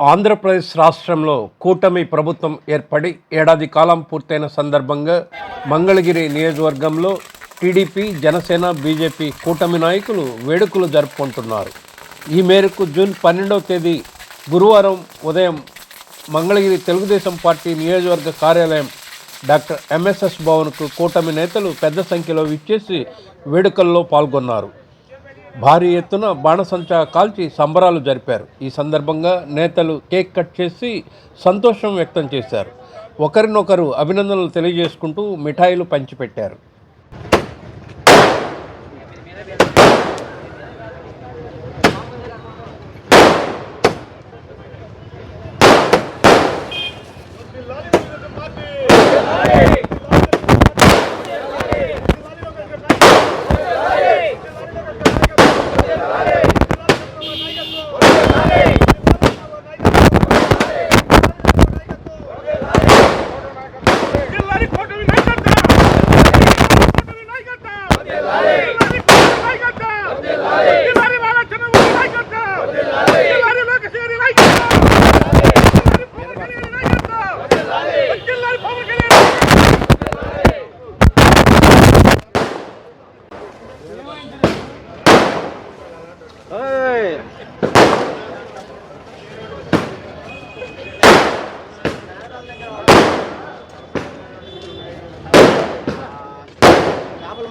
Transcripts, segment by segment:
ఆంధ్రప్రదేశ్ రాష్ట్రంలో కూటమి ప్రభుత్వం ఏర్పడి ఏడాది కాలం పూర్తయిన సందర్భంగా మంగళగిరి నియోజకవర్గంలో టీడీపీ జనసేన బీజేపీ కూటమి నాయకులు వేడుకలు జరుపుకుంటున్నారు. ఈ మేరకు జూన్ పన్నెండవ తేదీ గురువారం ఉదయం మంగళగిరి తెలుగుదేశం పార్టీ నియోజకవర్గ కార్యాలయం డాక్టర్ ఎంఎస్ఎస్ భవన్కు కూటమి నేతలు పెద్ద సంఖ్యలో విచ్చేసి వేడుకల్లో పాల్గొన్నారు. భారీ ఎత్తున బాణసంచా కాల్చి సంబరాలు జరిపారు. ఈ సందర్భంగా నేతలు కేక్ కట్ చేసి సంతోషం వ్యక్తం చేశారు. ఒకరినొకరు అభినందనలు తెలియజేసుకుంటూ మిఠాయిలు పంచిపెట్టారు జిల్లాని కోటమి నాయకత్వం కోటమి నాయకత్వం జిల్లాని కోటమి నాయకత్వం జిల్లాని వాళ్ళ చంద్రబాబు నాయకత్వం జిల్లాని లోకేశ్వరి నాయకత్వం జిల్లాని పవన్ కళ్యాణ్ నాయకత్వం జిల్లాని పవన్ కళ్యాణ్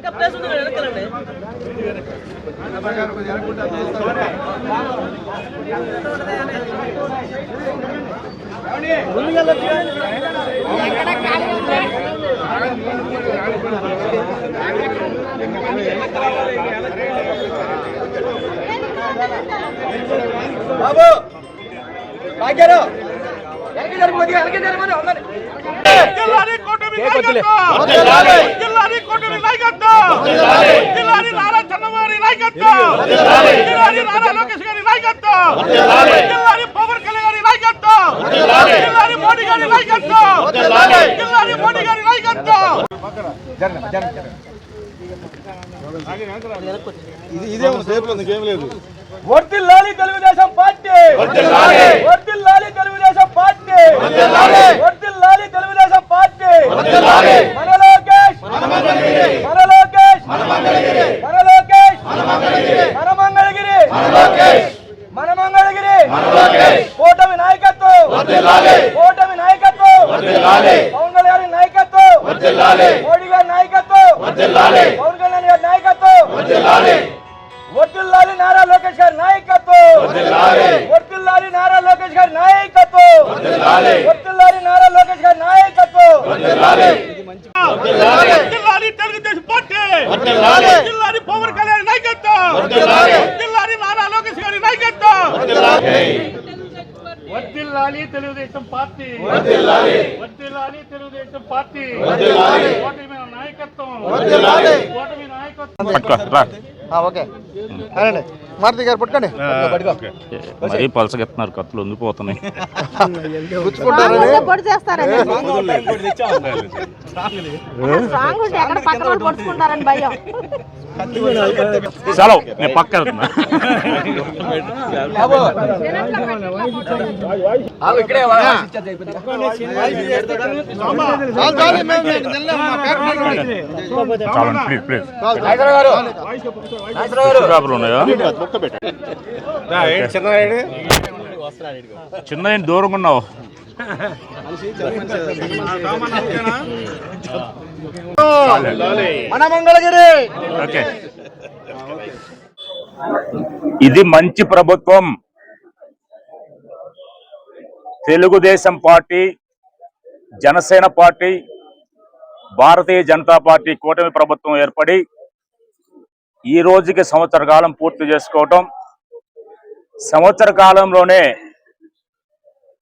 ఇంకా ప్లేస్ ఉంది వెనకాలండి బాబు వెనక్కి జరగమని వెనక్కి జరగమని ఉందండి జిల్లాని కోటమి. నాయకత్వం. జిల్లాని నారా చంద్రబాబు నాయకత్వం. జిల్లాని నారా లోకేష్ గారి నాయకత్వం. జిల్లాని పవన్ కళ్యాణ్ గారి నాయకత్వం. జిల్లాని మోడీ గారి నాయకత్వం. జిల్లాని మోడీ గారి నాయకత్వం. వర్తిల్లాలి తెలుగుదేశం పార్టీ. వర్తిల్లాలి తెలుగుదేశం పార్టీ. వర్తిల్లాలి తెలుగుదేశం పార్టీ. నారా లోకేష్ గారి నాయకత్వం. తెలుగుదేశం పార్టీ. జిల్లాని పవన్ కళ్యాణ్ నాయకత్వం. జిల్లాని నారా లోకేష్ గారి నాయకత్వం. వర్దిల్లాలి తెలుగుదేశం పార్టీ. వర్దిల్లాలి తెలుగుదేశం పార్టీ. ఓటమి నాయకత్వం. ఓటమి నాయకత్వం. ఓకే. అనండి మారుతి గారు పట్టుకోండి. మరీ పలసగెత్తున్నారు కత్తులు ఉండిపోతున్నాయి. సెలవు నేను పక్క వెళ్తున్నా. చాలండి ప్లీజ్ ప్లీజ్. నాగేశ్వర చిన్న దూరంగా ఉన్నావు. మన మంగళగిరి! ఓకే. ఇది మంచి ప్రభుత్వం. Telugu Desam party Janasena party Bharatiya Janata party కూటమి ప్రభుత్వం ఏర్పడి ఈ రోజుకి సంవత్సర కాలం పూర్తి చేసుకోవటం. సంవత్సర కాలంలోనే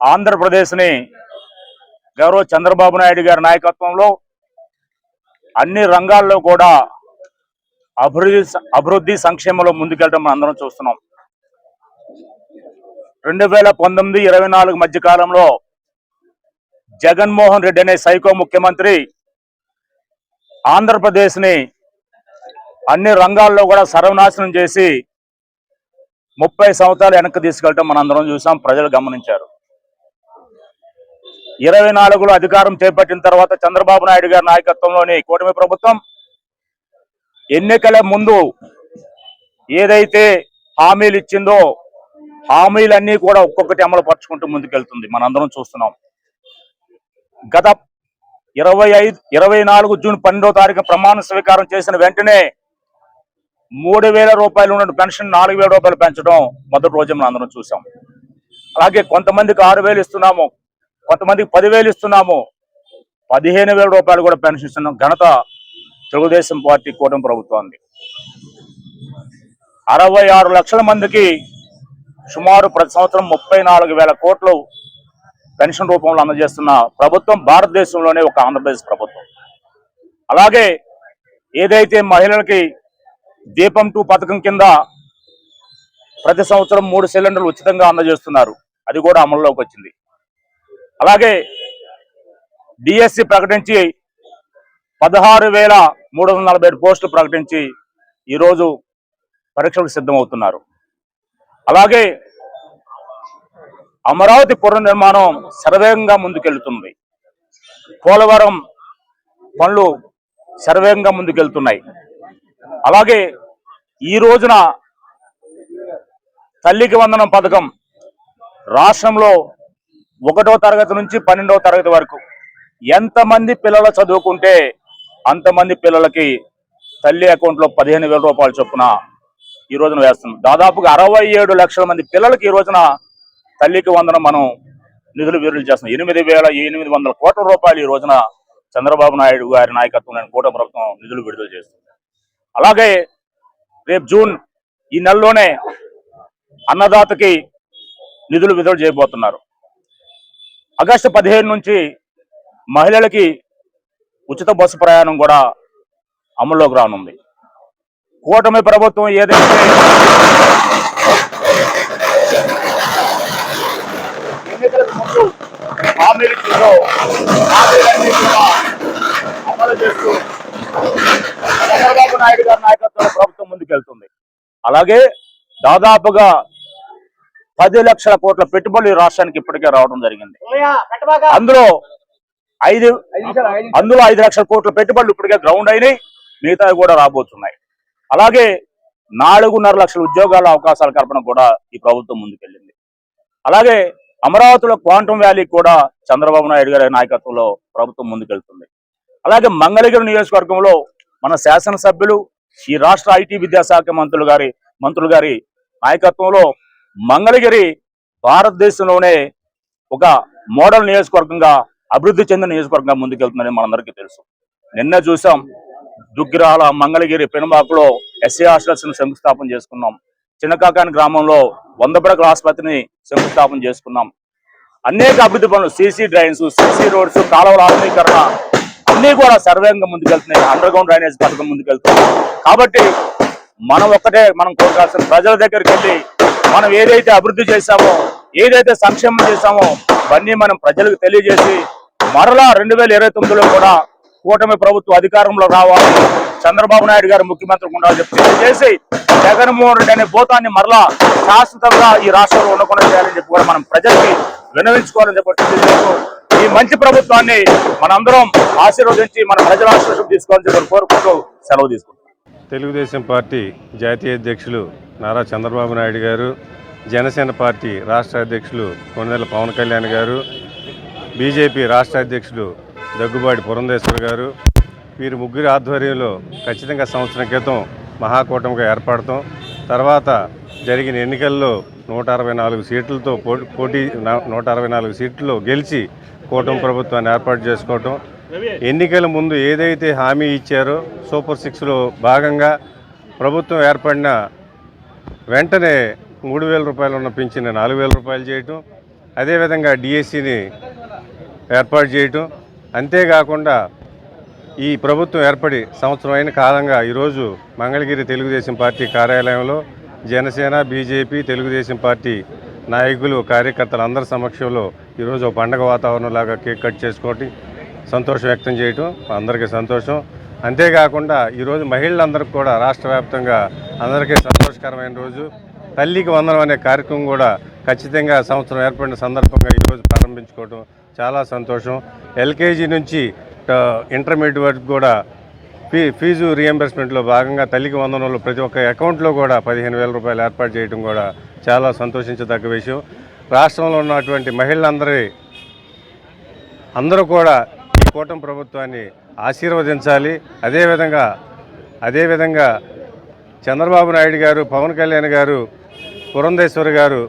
ఆంధ్రప్రదేశ్ని గౌరవ చంద్రబాబు నాయుడు గారి నాయకత్వంలో అన్ని రంగాల్లో కూడా అభివృద్ధి అభివృద్ధి సంక్షేమంలో ముందుకెళ్ళడం మనం అందరం చూస్తున్నాం. రెండు వేల పంతొమ్మిది ఇరవై నాలుగు మధ్య కాలంలో జగన్మోహన్ రెడ్డి అనే సైకో ముఖ్యమంత్రి ఆంధ్రప్రదేశ్ని అన్ని రంగాల్లో కూడా సర్వనాశనం చేసి ముప్పై సంవత్సరాలు వెనక్కి తీసుకెళ్ళటం మనం అందరం చూసాం ప్రజలు గమనించారు. ఇరవై నాలుగులో అధికారం చేపట్టిన తర్వాత చంద్రబాబు నాయుడు గారి నాయకత్వంలోని కూటమి ప్రభుత్వం ఎన్నికల ముందు ఏదైతే హామీలు ఇచ్చిందో హామీలన్నీ కూడా ఒక్కొక్కటి అమలు పరుచుకుంటూ ముందుకెళ్తుంది. మనందరం చూస్తున్నాం. గత ఇరవై ఐదు ఇరవై నాలుగు జూన్ పన్నెండో తారీఖు ప్రమాణ స్వీకారం చేసిన వెంటనే మూడు వేల రూపాయలు ఉన్న పెన్షన్ నాలుగు వేల రూపాయలు పెంచడం మొదటి రోజు మనం అందరం చూసాం. అలాగే కొంతమందికి ఆరు వేలు ఇస్తున్నాము కొంతమందికి పదివేలు ఇస్తున్నాము పదిహేను వేల రూపాయలు కూడా పెన్షన్ ఇస్తున్నాం. ఘనత తెలుగుదేశం పార్టీ కూటమి ప్రభుత్వాన్ని అరవై ఆరు లక్షల మందికి సుమారు ప్రతి సంవత్సరం ముప్పై నాలుగు వేల కోట్లు పెన్షన్ రూపంలో అందజేస్తున్న ప్రభుత్వం భారతదేశంలోనే ఒక ఆంధ్రప్రదేశ్ ప్రభుత్వం. అలాగే ఏదైతే మహిళలకి దీపం టూ పథకం కింద ప్రతి సంవత్సరం మూడు సిలిండర్లు ఉచితంగా అందజేస్తున్నారు. అది కూడా అమల్లోకి వచ్చింది. అలాగే డిఎస్సి ప్రకటించి పదహారు వేల మూడు వందల నలభై ఏడు పోస్టులు ప్రకటించి ఈరోజు పరీక్షలకు సిద్ధమవుతున్నారు. అలాగే అమరావతి పునర్నిర్మాణం సర్వేగంగా ముందుకెళ్తుంది. పోలవరం పనులు సర్వేగంగా ముందుకెళ్తున్నాయి. అలాగే ఈ రోజున తల్లికి వందనం పథకం రాష్ట్రంలో ఒకటో తరగతి నుంచి పన్నెండవ తరగతి వరకు ఎంతమంది పిల్లలు చదువుకుంటే అంతమంది పిల్లలకి తల్లి అకౌంట్లో పదిహేను వేల రూపాయలు చొప్పున ఈ రోజున వేస్తున్నాం. దాదాపుగా అరవై ఏడు లక్షల మంది పిల్లలకి ఈ రోజున తల్లికి వందనం మనం నిధులు విడుదల చేస్తున్నాం. ఎనిమిది వేల ఎనిమిది వందల కోట్ల రూపాయలు ఈ రోజున చంద్రబాబు నాయుడు గారి నాయకత్వంలోని కూట ప్రభుత్వం నిధులు విడుదల చేస్తుంది అలాగే రేపు జూన్ ఈ నెలలోనే అన్నదాతకి నిధులు విడుదల చేయబోతున్నారు. ఆగస్టు పదిహేను నుంచి మహిళలకి ఉచిత బస్సు ప్రయాణం కూడా అమల్లోకి రానుంది. కూటమి ప్రభుత్వం ఏదైతే ఎన్నికలకు ముందు హామీలు అమలు చేస్తూ చంద్రబాబు నాయుడు గారి నాయకత్వంలో ప్రభుత్వం ముందుకెళ్తుంది. అలాగే దాదాపుగా పది లక్షల కోట్ల పెట్టుబడులు రాష్ట్రానికి ఇప్పటికే రావడం జరిగింది. అందులో ఐదు అందులో ఐదు లక్షల కోట్ల పెట్టుబడులు ఇప్పటికే గ్రౌండ్ అయినాయి మిగతావి కూడా రాబోతున్నాయి. అలాగే నాలుగున్నర లక్షల ఉద్యోగాల అవకాశాల కల్పన కూడా ఈ ప్రభుత్వం ముందుకెళ్ళింది. అలాగే అమరావతిలో క్వాంటమ్ వ్యాలీ కూడా చంద్రబాబు నాయుడు గారి నాయకత్వంలో ప్రభుత్వం ముందుకెళ్తుంది. అలాగే మంగళగిరి నియోజకవర్గంలో మన శాసనసభ్యులు ఈ రాష్ట్ర ఐటీ విద్యాశాఖ మంత్రులు గారి మంత్రులు గారి నాయకత్వంలో మంగళగిరి భారతదేశంలోనే ఒక మోడల్ నియోజకవర్గంగా అభివృద్ధి చెందిన నియోజకవర్గంగా ముందుకెళ్తుందని మనందరికీ తెలుసు. నిన్న చూసాం దుగ్గిరాల మంగళగిరి పెనుమాకులో ఎస్సీ హాస్టల్స్ శంకుస్థాపన చేసుకున్నాం. చిన్నకాకాని గ్రామంలో వంద పడకల ఆసుపత్రిని శంకుస్థాపన చేసుకున్నాం. అనేక అభివృద్ధి పనులు సీసీ డ్రైన్స్ సీసీ రోడ్స్ కాలువల ఆధునీకరణ అన్ని కూడా సర్వేంగా ముందుకెళ్తున్నాయి. అండర్ గ్రౌండ్ డ్రైనేజ్ పథకం ముందుకెళ్తుంది కాబట్టి మనం ఒక్కటే మనం కోరుకోవాల్సిన ప్రజల దగ్గరికి వెళ్ళి మనం ఏదైతే అభివృద్ధి చేశామో ఏదైతే సంక్షేమం చేశామో అవన్నీ మనం ప్రజలకు తెలియజేసి మరలా రెండు వేల ఇరవై తొమ్మిదిలో కూడా కూటమి ప్రభుత్వం అధికారంలో రావాలి. చంద్రబాబు నాయుడు గారు ముఖ్యమంత్రి ఉండాలని చెప్పి తెలియజేసి జగన్మోహన్ రెడ్డి అనే భూతాన్ని మరలా శాశ్వతంగా ఈ రాష్ట్రంలో ఉండకుండా చేయాలని చెప్పి కూడా మనం ప్రజలకి వినవించుకోవాలని చెప్పి ఈ మంచి ప్రభుత్వాన్ని మనందరం ఆశీర్వదించి మన ప్రజల ఆశీర్వాదం తీసుకోవాలని కోరుకుంటూ సెలవు తీసుకుంటాం తెలుగుదేశం పార్టీ జాతీయ అధ్యక్షులు నారా చంద్రబాబు నాయుడు గారు జనసేన పార్టీ రాష్ట్ర అధ్యక్షులు కొణిదెల పవన్ కళ్యాణ్ గారు బీజేపీ రాష్ట్ర అధ్యక్షులు దగ్గుబాటి పురంధేశ్వర్ గారు వీరి ముగ్గురి ఆధ్వర్యంలో ఖచ్చితంగా సంవత్సరం క్రితం మహాకూటమిగా ఏర్పడతాం. తర్వాత జరిగిన ఎన్నికల్లో నూట అరవై నాలుగు సీట్లతో పోటీ నూట అరవై నాలుగు సీట్లు గెలిచి కూటమి ప్రభుత్వాన్ని ఏర్పాటు చేసుకోవటం. ఎన్నికల ముందు ఏదైతే హామీ ఇచ్చారో సూపర్ సిక్స్లో భాగంగా ప్రభుత్వం ఏర్పడిన వెంటనే మూడు వేల రూపాయలు ఉన్న పింఛన్ నాలుగు వేల రూపాయలు చేయటం. అదేవిధంగా డిఎస్సిని ఏర్పాటు చేయటం. అంతేకాకుండా ఈ ప్రభుత్వం ఏర్పడి సంవత్సరం అయిన కాలంగా ఈరోజు మంగళగిరి తెలుగుదేశం పార్టీ కార్యాలయంలో జనసేన బీజేపీ తెలుగుదేశం పార్టీ నాయకులు కార్యకర్తలు అందరి సమక్షంలో ఈరోజు ఒక పండగ వాతావరణంలాగా కేక్ కట్ చేసుకోవటం సంతోషం వ్యక్తం చేయటం అందరికీ సంతోషం. అంతేకాకుండా ఈరోజు మహిళలందరికీ కూడా రాష్ట్ర వ్యాప్తంగా అందరికీ సంతోషకరమైన రోజు. తల్లికి వందనం అనే కార్యక్రమం కూడా ఖచ్చితంగా సంవత్సరం ఏర్పడిన సందర్భంగా ఈరోజు ప్రారంభించుకోవడం చాలా సంతోషం. ఎల్కేజీ నుంచి ఇంటర్మీడియట్ వరకు కూడా ఫీ ఫీజు రియంబర్స్మెంట్లో భాగంగా తల్లికి వందనంలో ప్రతి ఒక్క అకౌంట్లో కూడా పదిహేను వేల రూపాయలు ఏర్పాటు చేయడం కూడా చాలా సంతోషించదగ్గ విషయం. రాష్ట్రంలో ఉన్నటువంటి మహిళలందరి అందరూ కూడా ఈ కూటమి ప్రభుత్వాన్ని ఆశీర్వదించాలి. అదేవిధంగా అదేవిధంగా చంద్రబాబు నాయుడు గారు పవన్ కళ్యాణ్ గారు పురంధేశ్వరి గారు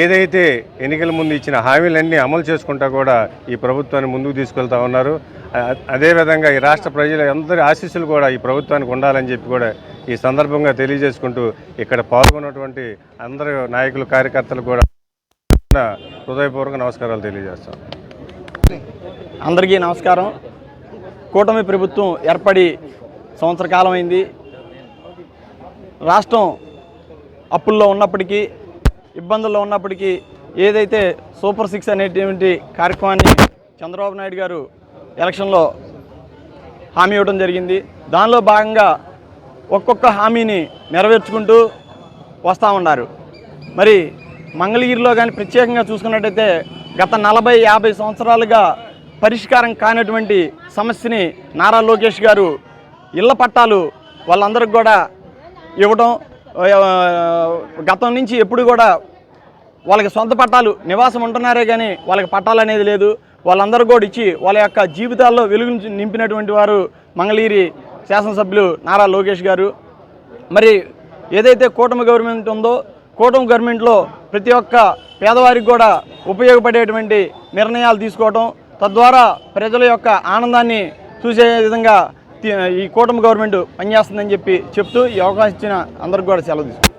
ఏదైతే ఎన్నికల ముందు ఇచ్చిన హామీలన్నీ అమలు చేసుకుంటా కూడా ఈ ప్రభుత్వాన్ని ముందుకు తీసుకెళ్తా ఉన్నారు. అదేవిధంగా ఈ రాష్ట్ర ప్రజల అందరి ఆశీస్సులు కూడా ఈ ప్రభుత్వానికి ఉండాలని చెప్పి కూడా ఈ సందర్భంగా తెలియజేసుకుంటూ ఇక్కడ పాల్గొన్నటువంటి అందరు నాయకులు కార్యకర్తలు కూడా హృదయపూర్వక నమస్కారాలు తెలియజేస్తాం అందరికీ నమస్కారం. కూటమి ప్రభుత్వం ఏర్పడి సంవత్సర కాలం అయింది. రాష్ట్రం అప్పుల్లో ఉన్నప్పటికీ ఇబ్బందుల్లో ఉన్నప్పటికీ ఏదైతే సూపర్ సిక్స్ అనేటువంటి కార్యక్రమాన్ని చంద్రబాబు నాయుడు గారు ఎలక్షన్లో హామీ ఇవ్వడం జరిగింది. దానిలో భాగంగా ఒక్కొక్క హామీని నెరవేర్చుకుంటూ వస్తూ ఉన్నారు. మరి మంగళగిరిలో కానీ ప్రత్యేకంగా చూసుకున్నట్టయితే గత నలభై యాభై సంవత్సరాలుగా పరిష్కారం కానటువంటి సమస్యని నారా లోకేష్ గారు ఇళ్ళ పట్టాలు వాళ్ళందరికి కూడా ఇవ్వడం గతం నుంచి ఎప్పుడు కూడా వాళ్ళకి సొంత పట్టాలు నివాసం ఉంటున్నారే కానీ వాళ్ళకి పట్టాలు అనేది లేదు. వాళ్ళందరూ కూడా ఇచ్చి వాళ్ళ యొక్క జీవితాల్లో వెలుగు నింపినటువంటి వారు మంగళగిరి శాసనసభ్యులు నారా లోకేష్ గారు. మరి ఏదైతే కూటమి గవర్నమెంట్ ఉందో కూటమి గవర్నమెంట్లో ప్రతి ఒక్క పేదవారికి కూడా ఉపయోగపడేటువంటి నిర్ణయాలు తీసుకోవడం తద్వారా ప్రజల యొక్క ఆనందాన్ని చూసే విధంగా ఈ కూటమి గవర్నమెంట్ పనిచేస్తుందని చెప్పి చెప్తూ ఈ అవకాశం ఇచ్చిన అందరికి కూడా సెలవు తీసుకుంటాం